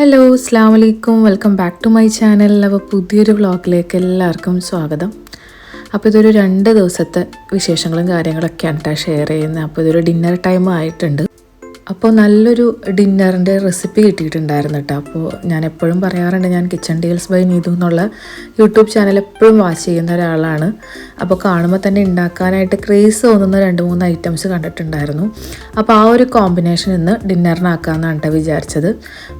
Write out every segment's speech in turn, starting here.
Hello അസ്സാം വലൈക്കും welcome back to my channel അവ പുതിയൊരു വ്ളോഗിലേക്ക് എല്ലാവർക്കും സ്വാഗതം. അപ്പോൾ ഇതൊരു രണ്ട് ദിവസത്തെ വിശേഷങ്ങളും കാര്യങ്ങളൊക്കെയാണ് കേട്ടോ ഷെയർ ചെയ്യുന്നത്. അപ്പോൾ ഇതൊരു ഡിന്നർ ടൈം ആയിട്ടുണ്ട്. അപ്പോൾ നല്ലൊരു ഡിന്നറിന്റെ റെസിപ്പി കിട്ടിയിട്ടുണ്ടായിരുന്നു കേട്ടോ അപ്പോൾ ഞാൻ എപ്പോഴും പറയാറുണ്ട് ഞാൻ കിച്ചൺ ഡീൽസ് ബൈ നീതു എന്നുള്ള യൂട്യൂബ് ചാനൽ എപ്പോഴും വാച്ച് ചെയ്യുന്ന ഒരാളാണ്. അപ്പോൾ കാണുമ്പോൾ തന്നെ ഉണ്ടാക്കാനായിട്ട് ക്രേസ് തോന്നുന്ന രണ്ട് മൂന്ന് ഐറ്റംസ് കണ്ടിട്ടുണ്ടായിരുന്നു. അപ്പോൾ ആ ഒരു കോമ്പിനേഷൻ ഇന്ന് ഡിന്നറിനാക്കാമെന്നാണ് കേട്ടോ വിചാരിച്ചത്.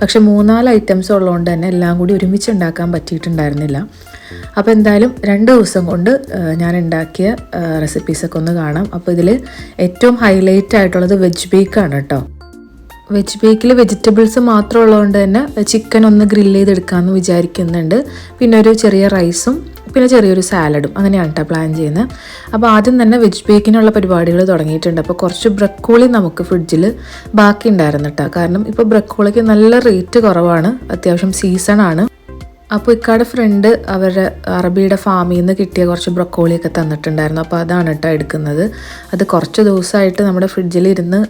പക്ഷേ മൂന്നാൽ ഐറ്റംസ് ഉള്ളതുകൊണ്ട് തന്നെ എല്ലാം കൂടി ഒരുമിച്ച് ഉണ്ടാക്കാൻ പറ്റിയിട്ടുണ്ടായിരുന്നില്ല. അപ്പോൾ എന്തായാലും രണ്ട് ദിവസം കൊണ്ട് ഞാൻ ഉണ്ടാക്കിയ റെസിപ്പീസൊക്കെ ഒന്ന് കാണാം. അപ്പോൾ ഇതിൽ ഏറ്റവും ഹൈലൈറ്റ് ആയിട്ടുള്ളത് വെജ് ബേക്കാണ് കേട്ടോ വെജ് ബേക്കിൽ വെജിറ്റബിൾസ് മാത്രം ഉള്ളതുകൊണ്ട് തന്നെ ചിക്കൻ ഒന്ന് ഗ്രില്ല് ചെയ്തെടുക്കാമെന്ന് വിചാരിക്കുന്നുണ്ട്. പിന്നെ ഒരു ചെറിയ റൈസും പിന്നെ ചെറിയൊരു സാലഡും. അങ്ങനെയാണ് കേട്ടോ പ്ലാൻ ചെയ്യുന്നത്. അപ്പോൾ ആദ്യം തന്നെ വെജ് ബേക്കിനുള്ള പരിപാടികൾ തുടങ്ങിയിട്ടുണ്ട്. അപ്പോൾ കുറച്ച് ബ്രക്കോളി നമുക്ക് ഫ്രിഡ്ജിൽ ബാക്കി ഉണ്ടായിരുന്നു കേട്ടോ കാരണം ഇപ്പോൾ ബ്രക്കോളിക്ക് നല്ല റേറ്റ് കുറവാണ്. അത്യാവശ്യം സീസണാണ്. അപ്പോൾ ഇക്കാട് ഫ്രണ്ട് അവരുടെ അറബിയുടെ ഫാമിൽ നിന്ന് കിട്ടിയ കുറച്ച് ബ്രക്കോളിയൊക്കെ തന്നിട്ടുണ്ടായിരുന്നു. അപ്പോൾ അതാണ് കേട്ടോ എടുക്കുന്നത്. അത് കുറച്ച് ദിവസമായിട്ട് നമ്മുടെ ഫ്രിഡ്ജിൽ ഇരുന്ന്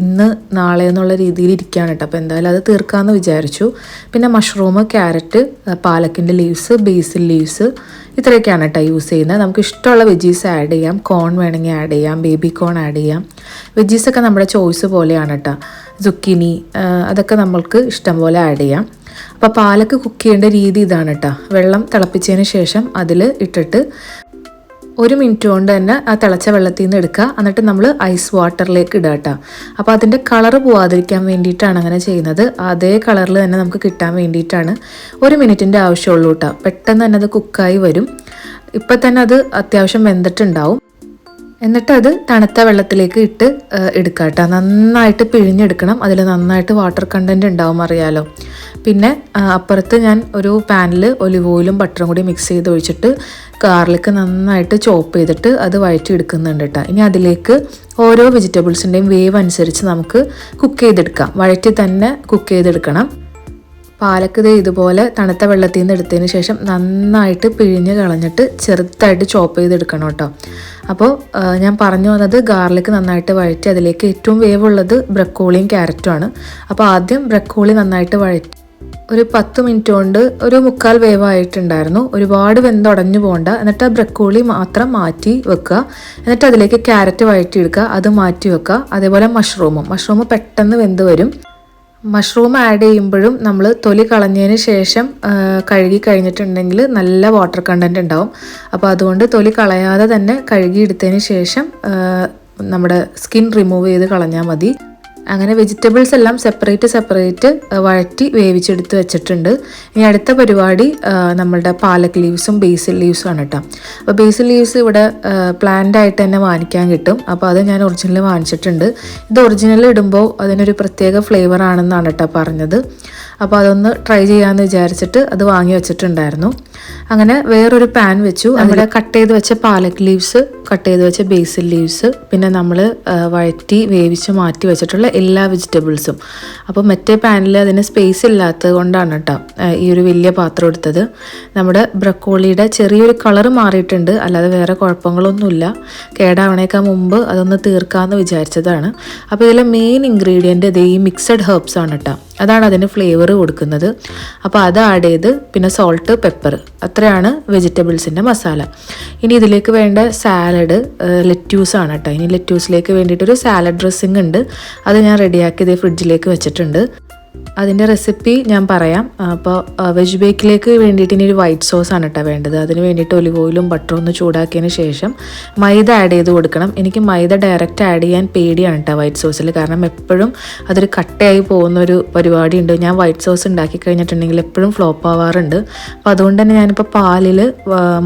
ഇന്ന് നാളെ എന്നുള്ള രീതിയിൽ ഇരിക്കുകയാണ് കേട്ടോ അപ്പോൾ എന്തായാലും അത് തീർക്കാമെന്ന് വിചാരിച്ചു. പിന്നെ മഷ്റൂം ക്യാരറ്റ് പാലക്കിന്റെ ലീവ്സ് ബേസിൽ ലീവ്സ് ഇത്രയൊക്കെയാണ് കേട്ടോ യൂസ് ചെയ്യുന്നത്. നമുക്ക് ഇഷ്ടമുള്ള വെജീസ് ആഡ് ചെയ്യാം. കോൺ വേണമെങ്കിൽ ആഡ് ചെയ്യാം. ബേബി കോൺ ആഡ് ചെയ്യാം. വെജീസൊക്കെ നമ്മുടെ ചോയ്സ് പോലെയാണ് കേട്ടോ സുക്കിനി അതൊക്കെ നമ്മൾക്ക് ഇഷ്ടം പോലെ ആഡ് ചെയ്യാം. അപ്പോൾ പാലക്ക് കുക്ക് ചെയ്യേണ്ട രീതി ഇതാണ് കേട്ടോ വെള്ളം തിളപ്പിച്ചതിന് ശേഷം അതിൽ ഇട്ടിട്ട് ഒരു മിനിറ്റ് കൊണ്ട് തന്നെ ആ തിളച്ച വെള്ളത്തിൽ നിന്ന് എടുക്കുക. എന്നിട്ട് നമ്മൾ ഐസ് വാട്ടറിലേക്ക് ഇടുക കേട്ടോ അപ്പോൾ അതിന്റെ കളർ പോവാതിരിക്കാൻ വേണ്ടിയിട്ടാണ് അങ്ങനെ ചെയ്യുന്നത്. അതേ കളറിൽ തന്നെ നമുക്ക് കിട്ടാൻ വേണ്ടിയിട്ടാണ് ഒരു മിനിറ്റിന്റെ ആവശ്യമുള്ളൂ കേട്ടോ പെട്ടെന്ന് തന്നെ അത് കുക്കായി വരും. ഇപ്പം തന്നെ അത് അത്യാവശ്യം വെന്തിട്ടുണ്ടാവും. എന്നിട്ട് അത് തണുത്ത വെള്ളത്തിലേക്ക് ഇട്ട് എടുക്കുക കേട്ടോ നന്നായിട്ട് പിഴിഞ്ഞെടുക്കണം. അതിൽ നന്നായിട്ട് വാട്ടർ കണ്ടന്റ് ഉണ്ടാവും അറിയാലോ. പിന്നെ അപ്പുറത്ത് ഞാൻ ഒരു പാനിൽ ഒലിവ് ഓയിലും ബട്ടറും കൂടി മിക്സ് ചെയ്ത് ഒഴിച്ചിട്ട് ഗാർലിക്ക് നന്നായിട്ട് ചോപ്പ് ചെയ്തിട്ട് അത് വഴറ്റി എടുക്കുന്നുണ്ട് കേട്ടോ ഇനി അതിലേക്ക് ഓരോ വെജിറ്റബിൾസിന്റെയും വേവ് അനുസരിച്ച് നമുക്ക് കുക്ക് ചെയ്തെടുക്കാം. വഴറ്റി തന്നെ കുക്ക് ചെയ്തെടുക്കണം. പാലക്ക് ദേ ഇതുപോലെ തണുത്ത വെള്ളത്തിൽ നിന്ന് എടുത്തതിന് ശേഷം നന്നായിട്ട് പിഴിഞ്ഞ് കളഞ്ഞിട്ട് ചെറുതായിട്ട് ചോപ്പ് ചെയ്തെടുക്കണം കേട്ടോ. അപ്പോൾ ഞാൻ പറഞ്ഞു വന്നത് ഗാർലിക് നന്നായിട്ട് വഴറ്റി അതിലേക്ക് ഏറ്റവും വേവുള്ളത് ബ്രക്കോളിയും ക്യാരറ്റും ആണ്. അപ്പോൾ ആദ്യം ബ്രക്കോളി നന്നായിട്ട് വഴറ്റി ഒരു പത്ത് മിനിറ്റ് കൊണ്ട് ഒരു മുക്കാൽ വേവായിട്ടുണ്ടായിരുന്നു. ഒരുപാട് വെന്തുടഞ്ഞു പോകണ്ട എന്നിട്ട് ആ ബ്രക്കോളി മാത്രം മാറ്റി വെക്കുക. എന്നിട്ട് അതിലേക്ക് ക്യാരറ്റ് വഴറ്റിയെടുക്കുക. അത് മാറ്റി വെക്കുക. അതേപോലെ മഷ്റൂമും മഷ്റൂം പെട്ടെന്ന് വെന്ത് വരും. മഷ്റൂം ആഡ് ചെയ്യുമ്പോഴും നമ്മൾ തൊലി കളഞ്ഞതിന് ശേഷം കഴുകി കഴിഞ്ഞിട്ടുണ്ടെങ്കിൽ നല്ല വാട്ടർ കണ്ടന്റ് ഉണ്ടാവും. അപ്പോൾ അതുകൊണ്ട് തൊലി കളയാതെ തന്നെ കഴുകി എടുത്തതിന് ശേഷം നമ്മുടെ സ്കിൻ റിമൂവ് ചെയ്ത് കളഞ്ഞാൽ മതി. അങ്ങനെ വെജിറ്റബിൾസ് എല്ലാം സെപ്പറേറ്റ് സെപ്പറേറ്റ് വഴറ്റി വേവിച്ചെടുത്ത് വെച്ചിട്ടുണ്ട്. ഇനി അടുത്ത പരിപാടി നമ്മളുടെ പാലക് ലീവ്സും ബേസിൽ ലീവ്സും ആണ് കേട്ടോ അപ്പോൾ ബേസിൽ ലീവ്സ് ഇവിടെ പ്ലാന്റ് ആയിട്ട് തന്നെ വാങ്ങിക്കാൻ കിട്ടും. അപ്പോൾ അത് ഞാൻ ഒറിജിനൽ വാങ്ങിച്ചിട്ടുണ്ട്. ഇത് ഒറിജിനൽ ഇടുമ്പോൾ അതിനൊരു പ്രത്യേക ഫ്ലേവർ ആണെന്നാണ് കേട്ടോ പറഞ്ഞത്. അപ്പോൾ അതൊന്ന് ട്രൈ ചെയ്യാമെന്ന് വിചാരിച്ചിട്ട് അത് വാങ്ങി വെച്ചിട്ടുണ്ടായിരുന്നു. അങ്ങനെ വേറൊരു പാൻ വെച്ചു. നമ്മുടെ കട്ട് ചെയ്ത് വെച്ച പാലക് ലീവ്സ് കട്ട് ചെയ്ത് വെച്ച ബേസിൽ ലീവ്സ് പിന്നെ നമ്മൾ വഴറ്റി വേവിച്ച് മാറ്റി വെച്ചിട്ടുള്ള എല്ലാ വെജിറ്റബിൾസും അപ്പോൾ മറ്റേ പാനിൽ അതിന് സ്പേസ് ഇല്ലാത്തത് കൊണ്ടാണ് കേട്ടോ ഈ ഒരു വലിയ പാത്രം എടുത്തത്. നമ്മുടെ ബ്രക്കോളിയുടെ ചെറിയൊരു കളർ മാറിയിട്ടുണ്ട്. അല്ലാതെ വേറെ കുഴപ്പങ്ങളൊന്നുമില്ല. കേടാവണേക്കാൾ മുമ്പ് അതൊന്ന് തീർക്കാമെന്ന് വിചാരിച്ചതാണ്. അപ്പോൾ ഇതിലെ മെയിൻ ഇൻഗ്രീഡിയന്റ് ഇത് ഈ മിക്സഡ് ഹെർബ്സ് ആണ് കേട്ടോ അതാണ് അതിന് ഫ്ലേവർ കൊടുക്കുന്നത്. അപ്പോൾ അത് ആഡ് ചെയ്ത് പിന്നെ സോൾട്ട് പെപ്പർ അത്രയാണ് വെജിറ്റബിൾസിന്റെ മസാല ഇനി ഇതിലേക്ക് വേണ്ട സാലഡ് ലെറ്റ്യൂസ് ആണ് കേട്ടോ ഇനി ലെറ്റ്യൂസിലേക്ക് വേണ്ടിയിട്ടൊരു സാലഡ് ഡ്രസ്സിങ് ഉണ്ട്. അത് ഞാൻ റെഡിയാക്കി ഇത് ഫ്രിഡ്ജിലേക്ക് വെച്ചിട്ടുണ്ട്. അതിന്റെ റെസിപ്പി ഞാൻ പറയാം. അപ്പോൾ വെജ് ബേക്കിലേക്ക് വേണ്ടിയിട്ട് ഇനി ഒരു വൈറ്റ് സോസ് ആണ് കേട്ടോ വേണ്ടത്. അതിന് വേണ്ടിയിട്ട് ഒലിവ് ഓയിലും ബട്ടറും ഒന്ന് ചൂടാക്കിയതിന് ശേഷം മൈദ ആഡ് ചെയ്ത് കൊടുക്കണം. എനിക്ക് മൈദ ഡയറക്റ്റ് ആഡ് ചെയ്യാൻ പേടിയാണ് കേട്ടോ വൈറ്റ് സോസിൽ കാരണം എപ്പോഴും അതൊരു കട്ടയായി പോകുന്ന ഒരു പരിപാടി ഉണ്ട്. ഞാൻ വൈറ്റ് സോസ് ഉണ്ടാക്കി കഴിഞ്ഞിട്ടുണ്ടെങ്കിൽ എപ്പോഴും ഫ്ലോപ്പ് ആവാറുണ്ട്. അപ്പോൾ അതുകൊണ്ട് തന്നെ ഞാനിപ്പോൾ പാലിൽ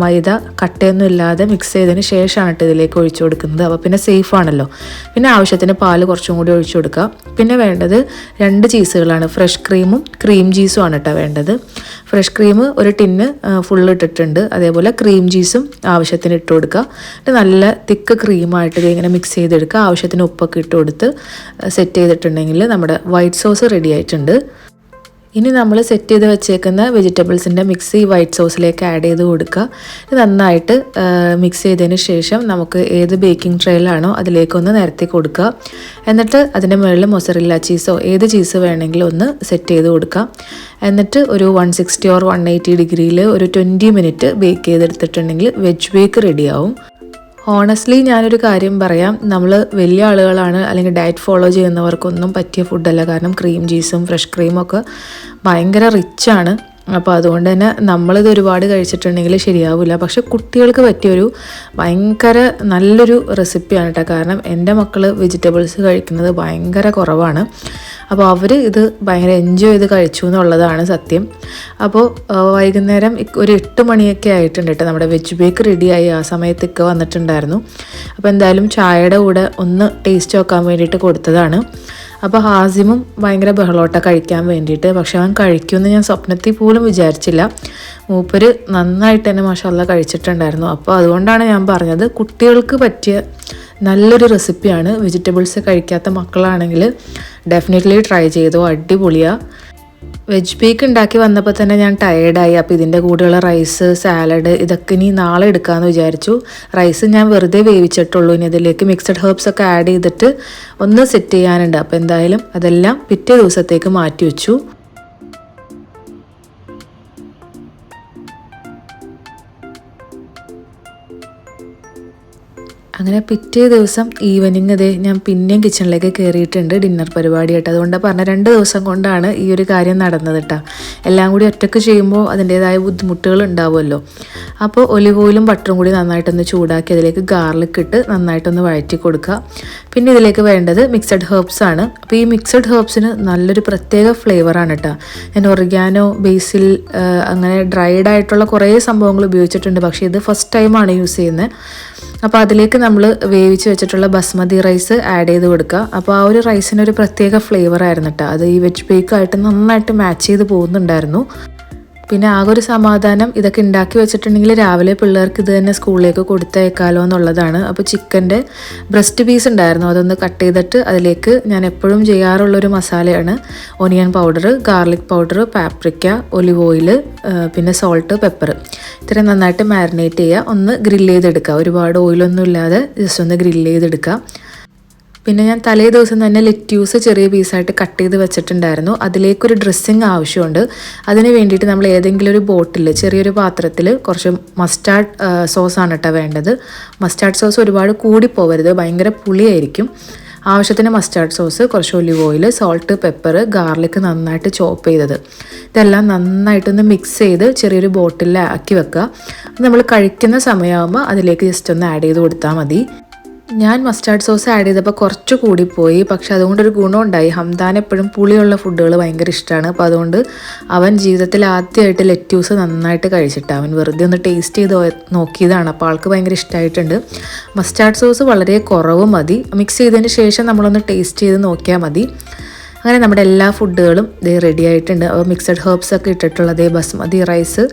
മൈദ കട്ടയൊന്നും ഇല്ലാതെ മിക്സ് ചെയ്തതിന് ശേഷമാണ് കേട്ടോ ഇതിലേക്ക് ഒഴിച്ചു കൊടുക്കുന്നത്. അപ്പോൾ പിന്നെ സേഫ് ആണല്ലോ. പിന്നെ ആവശ്യത്തിന് പാൽ കുറച്ചും കൂടി ഒഴിച്ചു കൊടുക്കുക പിന്നെ വേണ്ടത് രണ്ട് ചീസുകളാണ് ഫ്രഷ് ക്രീമും ക്രീം ചീസും ആണ് കേട്ടോ വേണ്ടത്. ഫ്രഷ് ക്രീം ഒരു ടിന്ന് ഫുള്ള് ഇട്ടിട്ടുണ്ട്. അതേപോലെ ക്രീം ചീസും ആവശ്യത്തിന് ഇട്ട് കൊടുക്കുക എന്നിട്ട് നല്ല തിക്ക് ക്രീമായിട്ട് ഇങ്ങനെ മിക്സ് ചെയ്തെടുക്കുക ആവശ്യത്തിന് ഉപ്പൊക്കെ ഇട്ട് കൊടുത്ത് സെറ്റ് ചെയ്തിട്ടുണ്ടെങ്കിൽ നമ്മുടെ വൈറ്റ് സോസ് റെഡി ആയിട്ടുണ്ട്. ഇനി നമ്മൾ സെറ്റ് ചെയ്ത് വെച്ചേക്കുന്ന വെജിറ്റബിൾസിന്റെ മിക്സ് ഈ വൈറ്റ് സോസിലേക്ക് ആഡ് ചെയ്ത് കൊടുക്കുക. ഇത് നന്നായിട്ട് മിക്സ് ചെയ്തതിന് ശേഷം നമുക്ക് ഏത് ബേക്കിംഗ് ട്രേയിലാണോ അതിലേക്കൊന്ന് നിരത്തി കൊടുക്കുക. എന്നിട്ട് അതിന്റെ മുകളിൽ മൊസറില്ല ചീസോ ഏത് ചീസ് വേണമെങ്കിലും ഒന്ന് സെറ്റ് ചെയ്ത് കൊടുക്കുക. എന്നിട്ട് ഒരു one sixty or one eighty ഡിഗ്രിയിൽ ഒരു ട്വന്റി മിനിറ്റ് ബേക്ക് ചെയ്തെടുത്തിട്ടുണ്ടെങ്കിൽ വെജ് ബേക്ക് റെഡിയാവും ഹോണസ്റ്റ്ലി ഞാനൊരു കാര്യം പറയാം. നമ്മൾ വലിയ ആളുകളാണ് അല്ലെങ്കിൽ ഡയറ്റ് ഫോളോ ചെയ്യുന്നവർക്കൊന്നും പറ്റിയ ഫുഡല്ല കാരണം ക്രീം ചീസും ഫ്രഷ് ക്രീമൊക്കെ ഭയങ്കര റിച്ചാണ് അപ്പോൾ അതുകൊണ്ട് തന്നെ നമ്മളിത് ഒരുപാട് കഴിച്ചിട്ടുണ്ടെങ്കിൽ ശരിയാവില്ല പക്ഷെ കുട്ടികൾക്ക് പറ്റിയൊരു ഭയങ്കര നല്ലൊരു റെസിപ്പിയാണ് കേട്ടോ കാരണം എന്റെ മക്കൾ വെജിറ്റബിൾസ് കഴിക്കുന്നത് ഭയങ്കര കുറവാണ്. അപ്പോൾ അവർ ഇത് ഭയങ്കര എൻജോയ് ചെയ്ത് കഴിച്ചു എന്നുള്ളതാണ് സത്യം. അപ്പോൾ വൈകുന്നേരം ഒരു എട്ട് മണിയൊക്കെ ആയിട്ടുണ്ട് കേട്ടോ നമ്മുടെ വെജ് ബേക്ക് റെഡിയായി ആ സമയത്തൊക്കെ വന്നിട്ടുണ്ടായിരുന്നു. അപ്പോൾ എന്തായാലും ചായയുടെ കൂടെ ഒന്ന് ടേസ്റ്റ് നോക്കാൻ വേണ്ടിയിട്ട് കൊടുത്തതാണ്. അപ്പോൾ ഹാസിമും ഭയങ്കര ബഹളോട്ട കഴിക്കാൻ വേണ്ടിയിട്ട്. പക്ഷെ അവൻ കഴിക്കുമെന്ന് ഞാൻ സ്വപ്നത്തിൽ പോലും വിചാരിച്ചില്ല. മൂപ്പര് നന്നായിട്ട് തന്നെ മാഷല്ല കഴിച്ചിട്ടുണ്ടായിരുന്നു. അപ്പോൾ അതുകൊണ്ടാണ് ഞാൻ പറഞ്ഞത് കുട്ടികൾക്ക് പറ്റിയ നല്ലൊരു റെസിപ്പിയാണ്. വെജിറ്റബിൾസ് കഴിക്കാത്ത മക്കളാണെങ്കിൽ ഡെഫിനറ്റ്ലി ട്രൈ ചെയ്തോ. അടിപൊളിയാണ് വെജ് ബേക്ക് ഉണ്ടാക്കി വന്നപ്പോൾ തന്നെ ഞാൻ ടയേർഡായി അപ്പോൾ ഇതിന്റെ കൂടെയുള്ള റൈസ് സാലഡ് ഇതൊക്കെ ഇനി നാളെ എടുക്കാമെന്ന് വിചാരിച്ചു. റൈസ് ഞാൻ വെറുതെ വേവിച്ചിട്ടുള്ളൂ. ഇനി അതിലേക്ക് മിക്സഡ് ഹെർബ്സ് ഒക്കെ ആഡ് ചെയ്തിട്ട് ഒന്ന് സെറ്റ് ചെയ്യാനുണ്ട്. അപ്പോൾ എന്തായാലും അതെല്ലാം പിറ്റേ ദിവസത്തേക്ക് മാറ്റി വെച്ചു. അങ്ങനെ പിറ്റേ ദിവസം ഈവനിങ് അതേ ഞാൻ പിന്നെയും കിച്ചണിലേക്ക് കയറിയിട്ടുണ്ട് ഡിന്നർ പരിപാടി പരിപാടിയായിട്ട്. അതുകൊണ്ട് പറഞ്ഞ രണ്ട് ദിവസം കൊണ്ടാണ് ഈ ഒരു കാര്യം നടന്നത് കേട്ടോ എല്ലാം കൂടി ഒറ്റയ്ക്ക് ചെയ്യുമ്പോൾ അതിന്റേതായ ബുദ്ധിമുട്ടുകൾ ഉണ്ടാവുമല്ലോ അപ്പോൾ ഒലിവ് ഓയിലും ബട്ടറും കൂടി നന്നായിട്ടൊന്ന് ചൂടാക്കി അതിലേക്ക് ഗാർലിക് ഇട്ട് നന്നായിട്ടൊന്ന് വഴറ്റി കൊടുക്കുക. പിന്നെ ഇതിലേക്ക് വേണ്ടത് മിക്സഡ് ഹേർബ്സ് ആണ്. അപ്പോൾ ഈ മിക്സഡ് ഹേർബ്സിന് നല്ലൊരു പ്രത്യേക ഫ്ലേവറാണ് കേട്ടോ ഞാൻ ഒറിഗാനോ ബേസിൽ അങ്ങനെ ഡ്രൈഡ് ആയിട്ടുള്ള കുറേ സംഭവങ്ങൾ ഉപയോഗിച്ചിട്ടുണ്ട്. പക്ഷേ ഇത് ഫസ്റ്റ് ടൈമാണ് യൂസ് ചെയ്യുന്നത്. അപ്പോൾ അതിലേക്ക് നമ്മൾ വേവിച്ച് വെച്ചിട്ടുള്ള ബസ്മതി റൈസ് ആഡ് ചെയ്ത് കൊടുക്കുക. അപ്പോൾ ആ ഒരു റൈസിന് ഒരു പ്രത്യേക ഫ്ലേവർ ആയിരുന്നു കേട്ടോ അത് ഈ വെജ് ബേക്കായിട്ട് നന്നായിട്ട് മാച്ച് ചെയ്ത് പോകുന്നുണ്ടായിരുന്നു. പിന്നെ ആകെ ഒരു സമാധാനം ഇതൊക്കെ ഉണ്ടാക്കി വെച്ചിട്ടുണ്ടെങ്കിൽ രാവിലെ പിള്ളേർക്ക് ഇത് തന്നെ സ്കൂളിലേക്ക് കൊടുത്തേക്കാലോ എന്നുള്ളതാണ്. അപ്പോൾ ചിക്കന്റെ ബ്രസ്റ്റ് പീസ് ഉണ്ടായിരുന്നു. അതൊന്ന് കട്ട് ചെയ്തിട്ട് അതിലേക്ക് ഞാൻ എപ്പോഴും ചെയ്യാറുള്ളൊരു മസാലയാണ്. Onion powder garlic powder paprika olive oil പിന്നെ സോൾട്ട് പെപ്പർ ഇത്രയും നന്നായിട്ട് മാരിനേറ്റ് ചെയ്യുക. ഒന്ന് ഗ്രില്ല് ചെയ്തെടുക്കുക. ഒരുപാട് ഓയിലൊന്നും ഇല്ലാതെ ജസ്റ്റ് ഒന്ന് ഗ്രില്ല് ചെയ്തെടുക്കുക. പിന്നെ ഞാൻ തലേ ദിവസം തന്നെ ലെറ്റ്യൂസ് ചെറിയ പീസായിട്ട് കട്ട് ചെയ്ത് വെച്ചിട്ടുണ്ടായിരുന്നു. അതിലേക്കൊരു ഡ്രസ്സിങ് ആവശ്യമുണ്ട്. അതിന് വേണ്ടിയിട്ട് നമ്മൾ ഏതെങ്കിലും ഒരു ബോട്ടിൽ ചെറിയൊരു പാത്രത്തിൽ കുറച്ച് മസ്റ്റാർഡ് സോസാണ് കേട്ടോ വേണ്ടത്. മസ്റ്റാർഡ് സോസ് ഒരുപാട് കൂടി പോകരുത് ഭയങ്കര പുളിയായിരിക്കും. ആവശ്യത്തിന് മസ്റ്റാർഡ് സോസ് കുറച്ച് olive oil salt pepper garlic നന്നായിട്ട് ചോപ്പ് ചെയ്തത്. ഇതെല്ലാം നന്നായിട്ടൊന്ന് മിക്സ് ചെയ്ത് ചെറിയൊരു ബോട്ടിലിൽ ആക്കി വെക്കുക നമ്മൾ കഴിക്കുന്ന സമയമാകുമ്പോൾ അതിലേക്ക് ജസ്റ്റ് ഒന്ന് ആഡ് ചെയ്ത് കൊടുത്താൽ മതി. ഞാൻ മസ്റ്റാർഡ് സോസ് ആഡ് ചെയ്തപ്പോൾ കുറച്ച് കൂടിപ്പോയി പക്ഷെ അതുകൊണ്ടൊരു ഗുണമുണ്ടായി. ഹംദാൻ എപ്പോഴും പുളിയുള്ള ഫുഡുകൾ ഭയങ്കര ഇഷ്ടമാണ് അപ്പോൾ അതുകൊണ്ട് അവൻ ജീവിതത്തിൽ ആദ്യമായിട്ട് ലെറ്റ്യൂസ് നന്നായിട്ട് കഴിച്ചിട്ട് അവൻ വെറുതെ ഒന്ന് ടേസ്റ്റ് ചെയ്ത് നോക്കിയതാണ്. അപ്പോൾ ആൾക്ക് ഭയങ്കര ഇഷ്ടമായിട്ടുണ്ട് മസ്റ്റാർഡ് സോസ് വളരെ കുറവ് മതി. മിക്സ് ചെയ്തതിന് ശേഷം നമ്മളൊന്ന് ടേസ്റ്റ് ചെയ്ത് നോക്കിയാൽ മതി. അങ്ങനെ നമ്മുടെ എല്ലാ ഫുഡുകളും ഇതേ റെഡി ആയിട്ടുണ്ട്. അപ്പോൾ മിക്സഡ് ഹേർബ്സ് ഒക്കെ ഇട്ടിട്ടുള്ള അതേ ബസ്മതി റൈസ്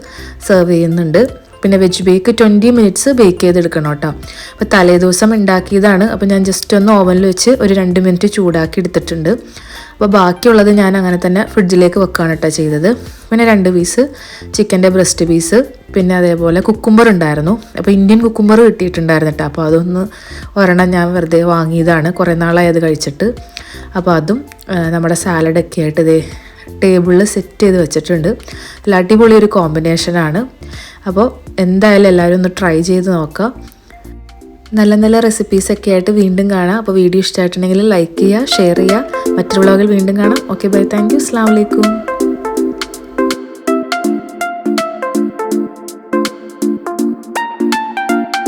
സെർവ് ചെയ്യുന്നുണ്ട്. പിന്നെ veg bake twenty minutes bake ചെയ്തെടുക്കണം കേട്ടോ. അപ്പോൾ തലേ ദിവസം ഉണ്ടാക്കിയതാണ്. അപ്പോൾ ഞാൻ ജസ്റ്റ് ഒന്ന് ഓവനിൽ വെച്ച് ഒരു രണ്ട് മിനിറ്റ് ചൂടാക്കി എടുത്തിട്ടുണ്ട്. അപ്പോൾ ബാക്കിയുള്ളത് ഞാൻ അങ്ങനെ തന്നെ ഫ്രിഡ്ജിലേക്ക് വെക്കുകയാണ് കേട്ടോ ചെയ്തത്. പിന്നെ രണ്ട് പീസ് ചിക്കന്റെ ബ്രസ്റ്റ് പീസ് പിന്നെ അതേപോലെ കുക്കുംബർ ഉണ്ടായിരുന്നു. അപ്പോൾ ഇന്ത്യൻ കുക്കുംബർ കിട്ടിയിട്ടുണ്ടായിരുന്നു കേട്ടോ. അപ്പോൾ അതൊന്ന് ഒരെണ്ണം ഞാൻ വെറുതെ വാങ്ങിയതാണ്. കുറേ നാളായി അത് കഴിച്ചിട്ട്. അപ്പോൾ അതും നമ്മുടെ സാലഡൊക്കെ ആയിട്ട് ഇതേ ടേബിളിൽ സെറ്റ് ചെയ്ത് വെച്ചിട്ടുണ്ട്. നല്ല അടിപൊളി ഒരു കോമ്പിനേഷനാണ് അപ്പോൾ എന്തായാലും എല്ലാവരും ഒന്ന് ട്രൈ ചെയ്ത് നോക്കുക. നല്ല നല്ല റെസിപ്പീസൊക്കെ ആയിട്ട് വീണ്ടും കാണാം. അപ്പോൾ വീഡിയോ ഇഷ്ടമായിട്ടുണ്ടെങ്കിൽ ലൈക്ക് ചെയ്യുക ഷെയർ ചെയ്യുക. മറ്റു വ്ളോഗിൽ വീണ്ടും കാണാം. ഓക്കെ ബൈ താങ്ക് യു അസ്സാം വലൈക്കും